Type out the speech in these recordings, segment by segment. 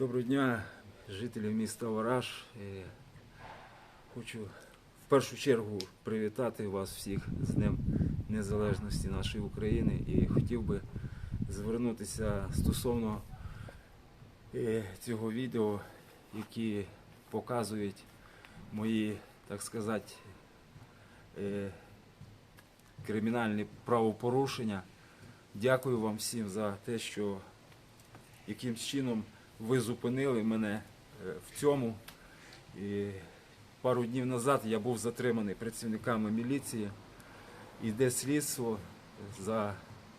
Доброго дня, жителі міста Вараж. Хочу в першу чергу привітати вас всіх з Днем Незалежності нашої України і хотів би звернутися стосовно е, цього відео, які показують мої, так сказати, е, кримінальні правопорушення. Дякую вам всім за те, що яким чином ви зупинили мене е, в цьому. І пару днів назад я був затриманий працівниками міліції. Іде слідство за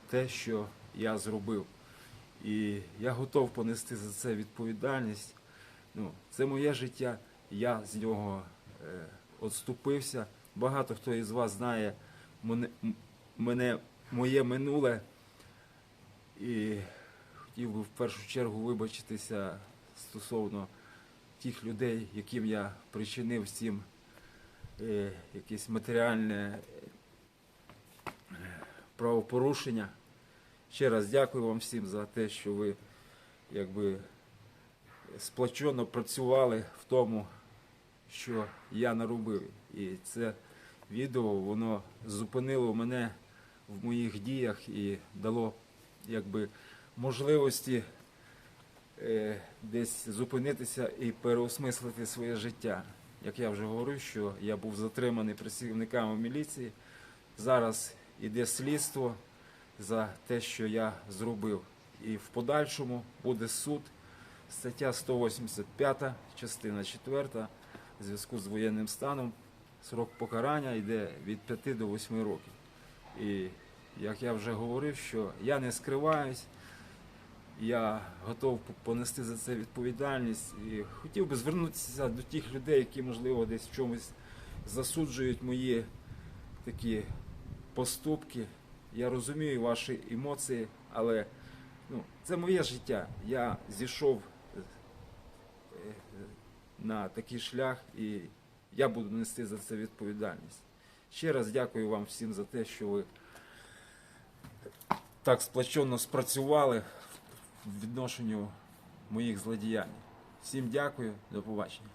те, що я зробив. І я готов понести за це відповідальність. Ну, це моє життя, я з нього е, відступився. Багато хто із вас знає мене, мене моє минуле. І хотів би в першу чергу вибачитися стосовно тих людей, яким я причинив всім е, якесь матеріальне е, правопорушення. Ще раз дякую вам всім за те, що ви якби сплочено працювали в тому, що я наробив. І це відео воно зупинило мене в моїх діях і дало якби можливості е, десь зупинитися і переосмислити своє життя. Як я вже говорив, що я був затриманий працівниками міліції. Зараз іде слідство за те, що я зробив. І в подальшому буде суд, стаття 185, частина 4, в зв'язку з воєнним станом. Срок покарання йде від 5 до 8 років. І як я вже говорив, що я не скриваюсь, я готов понести за це відповідальність і хотів би звернутися до тих людей, які, можливо, десь в чомусь засуджують мої такі поступки. Я розумію ваші емоції, але ну, це моє життя. Я зійшов е, на такий шлях і я буду нести за це відповідальність. Ще раз дякую вам всім за те, що ви так сплоченно спрацювали відношенню моїх злодіянь. Всім дякую, до побачення.